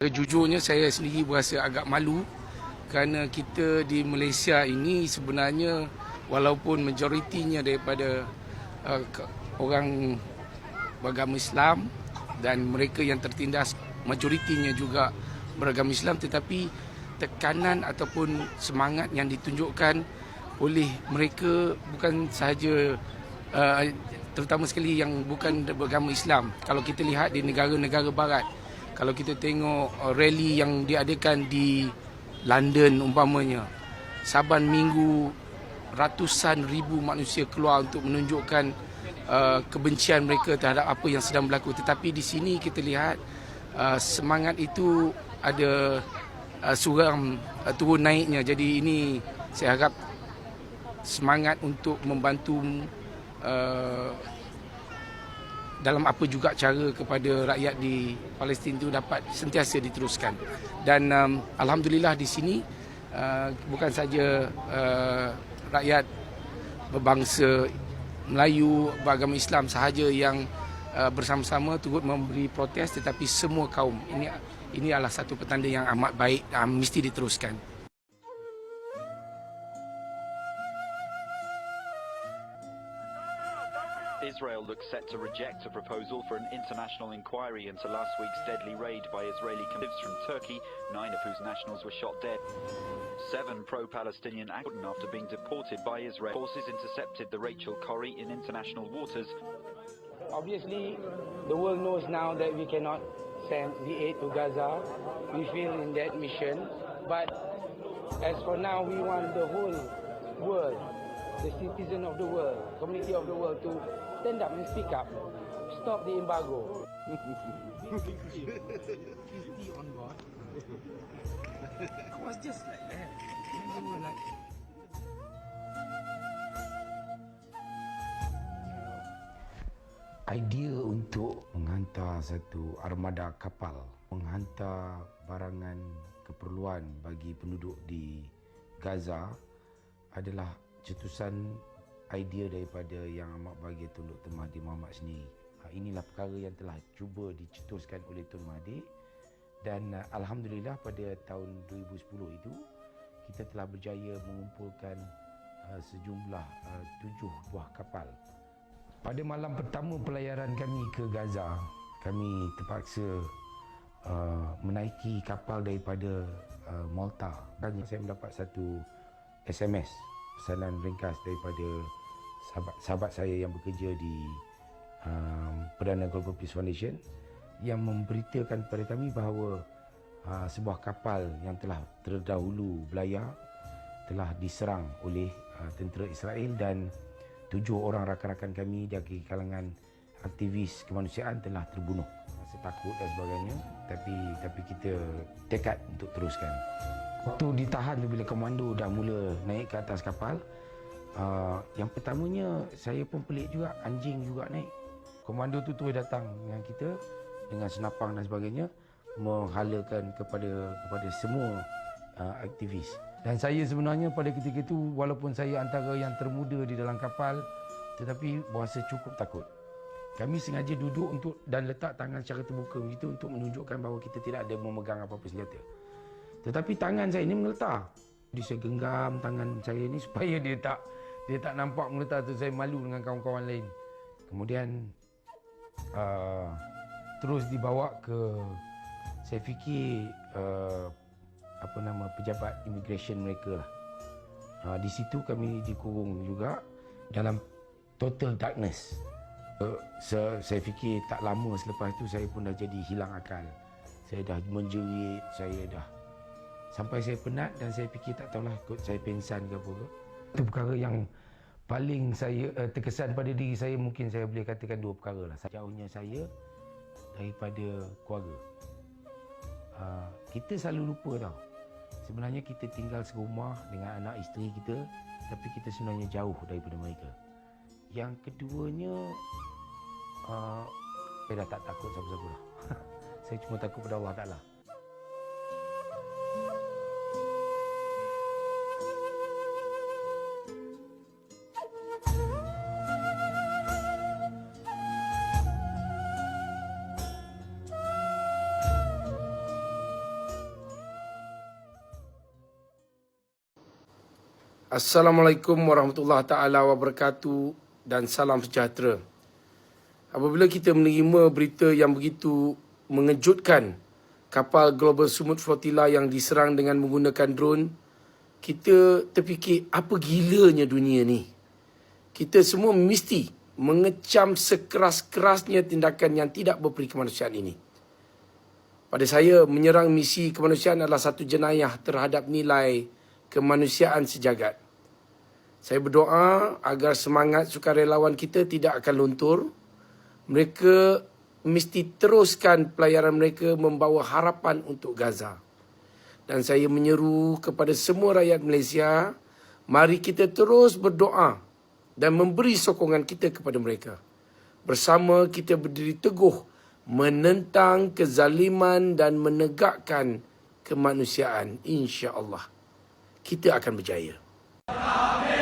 Jujurnya saya sendiri berasa agak malu kerana kita di Malaysia ini sebenarnya walaupun majoritinya daripada uh, orang beragama Islam dan mereka yang tertindas majoritinya juga beragama Islam tetapi tekanan ataupun semangat yang ditunjukkan oleh mereka bukan sahaja uh, terutama sekali yang bukan beragama Islam. Kalau kita lihat di negara-negara barat kalau kita tengok uh, rally yang diadakan di London umpamanya saban minggu ratusan ribu manusia keluar untuk menunjukkan uh, kebencian mereka terhadap apa yang sedang berlaku. Tetapi di sini kita lihat uh, semangat itu ada uh, suram uh, turun naiknya. Jadi ini saya harap semangat untuk membantu uh, dalam apa juga cara kepada rakyat di Palestin itu dapat sentiasa diteruskan. Dan um, alhamdulillah di sini uh, bukan saja uh, rakyat berbangsa Melayu beragama Islam sahaja yang uh, bersama-sama turut memberi protes tetapi semua kaum ini ini adalah satu petanda yang amat baik um, mesti diteruskan. Israel looks set to reject a proposal for an international inquiry into last week's deadly raid by Israeli convicts from Turkey, nine of whose nationals were shot dead. Seven pro-Palestinian actors after being deported by Israel. Forces intercepted the Rachel Corrie in international waters. Obviously, the world knows now that we cannot send the aid to Gaza. We fail in that mission. But as for now, we want the whole world, the citizen of the world, community of the world to stand up and speak up. Stop the embargo. on board. I was just like that. You were like, idea untuk menghantar satu armada kapal menghantar barangan keperluan bagi penduduk di Gaza adalah cetusan idea daripada yang amat bagi Tun. Mahathir Mohamad sendiri. Ha, Inilah perkara yang telah cuba dicetuskan oleh Tun Mahathir dan uh, Alhamdulillah pada tahun 2010 itu kita telah berjaya mengumpulkan uh, sejumlah uh, tujuh buah kapal pada malam pertama pelayaran kami ke Gaza, kami terpaksa uh, menaiki kapal daripada uh, Malta. Dan saya mendapat satu SMS, pesanan ringkas daripada sahabat, sahabat saya yang bekerja di um, Perdana Global Peace Foundation yang memberitakan kepada kami bahawa uh, sebuah kapal yang telah terdahulu belayar telah diserang oleh uh, tentera Israel dan tujuh orang rakan-rakan kami dari kalangan aktivis kemanusiaan telah terbunuh. Rasa takut dan sebagainya tapi tapi kita tekad untuk teruskan. Waktu ditahan tu bila komando dah mula naik ke atas kapal uh, yang pertamanya saya pun pelik juga anjing juga naik. Komando tu terus datang dengan kita dengan senapang dan sebagainya menghalakan kepada kepada semua uh, aktivis. Dan saya sebenarnya pada ketika itu walaupun saya antara yang termuda di dalam kapal tetapi berasa cukup takut. Kami sengaja duduk untuk dan letak tangan secara terbuka begitu untuk menunjukkan bahawa kita tidak ada memegang apa-apa senjata. Tetapi tangan saya ini mengeletar. Jadi saya genggam tangan saya ini supaya dia tak dia tak nampak mengeletar tu saya malu dengan kawan-kawan lain. Kemudian uh, terus dibawa ke saya fikir uh, apa nama pejabat immigration mereka lah. Ha, di situ kami dikurung juga dalam total darkness. Uh, se, saya fikir tak lama selepas itu saya pun dah jadi hilang akal. Saya dah menjerit, saya dah sampai saya penat dan saya fikir tak tahulah kot saya pensan ke apa ke. Itu perkara yang paling saya uh, terkesan pada diri saya mungkin saya boleh katakan dua perkara lah. Jauhnya saya daripada keluarga. Uh, kita selalu lupa tau sebenarnya kita tinggal serumah dengan anak isteri kita tapi kita sebenarnya jauh daripada mereka yang keduanya uh, saya dah tak takut siapa-siapa lah saya cuma takut pada Allah Ta'ala Assalamualaikum warahmatullahi taala wabarakatuh dan salam sejahtera. Apabila kita menerima berita yang begitu mengejutkan kapal Global Sumut Flotilla yang diserang dengan menggunakan drone, kita terfikir apa gilanya dunia ni. Kita semua mesti mengecam sekeras-kerasnya tindakan yang tidak berperi kemanusiaan ini. Pada saya, menyerang misi kemanusiaan adalah satu jenayah terhadap nilai kemanusiaan sejagat. Saya berdoa agar semangat sukarelawan kita tidak akan luntur. Mereka mesti teruskan pelayaran mereka membawa harapan untuk Gaza. Dan saya menyeru kepada semua rakyat Malaysia, mari kita terus berdoa dan memberi sokongan kita kepada mereka. Bersama kita berdiri teguh menentang kezaliman dan menegakkan kemanusiaan insya-Allah kita akan berjaya. Amin.